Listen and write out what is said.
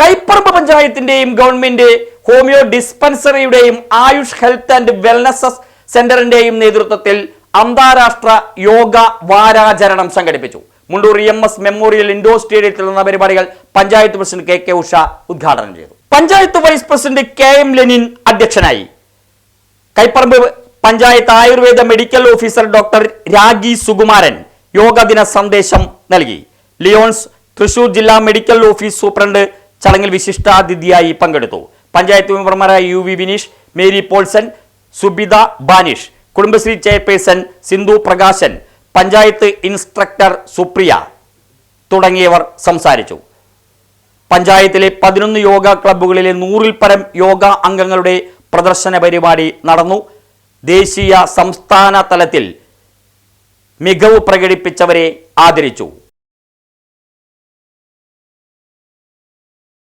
കൈപ്പറമ്പ് പഞ്ചായത്തിന്റെയും government homeo ഡിസ്പെൻസറിയുടെയും Ayush health and wellness സെന്ററിന്റെയും നേതൃത്വത്തിൽ അന്താരാഷ്ട്ര യോഗ വാരാചരണം സംഘടിപ്പിച്ചു. Mundur M S memorial indoor സ്റ്റേഡിയത്തിൽ നടന്ന പരിപാടികൾ panchayat president K K Usha ഉദ്ഘാടനം ചെയ്തു. Panchayat vice president K M Lenin അധ്യക്ഷനായി. Kaiparambu panchayat Ayurveda medical officer doctor Ragi Sukumaran yoga ദിന സന്ദേശം നൽകി. ലിയോൺസ് തൃശൂർ ജില്ലാ മെഡിക്കൽ ഓഫീസ് സൂപ്രണ്ട് ചടങ്ങിൽ വിശിഷ്ടാതിഥിയായി പങ്കെടുത്തു. പഞ്ചായത്ത് മെമ്പർമാരായ U V Vineesh Mary Polson Subitha Banish Kudumbashree chairperson Sindhu Prakashan panchayat instructor Supriya തുടങ്ങിയവർ സംസാരിച്ചു. പഞ്ചായത്തിലെ പതിനൊന്ന് യോഗ ക്ലബ്ബുകളിലെ നൂറിൽ പരം യോഗ അംഗങ്ങളുടെ പ്രദർശന പരിപാടി നടന്നു. ദേശീയ സംസ്ഥാന തലത്തിൽ മികവ് പ്രകടിപ്പിച്ചവരെ ആദരിച്ചു.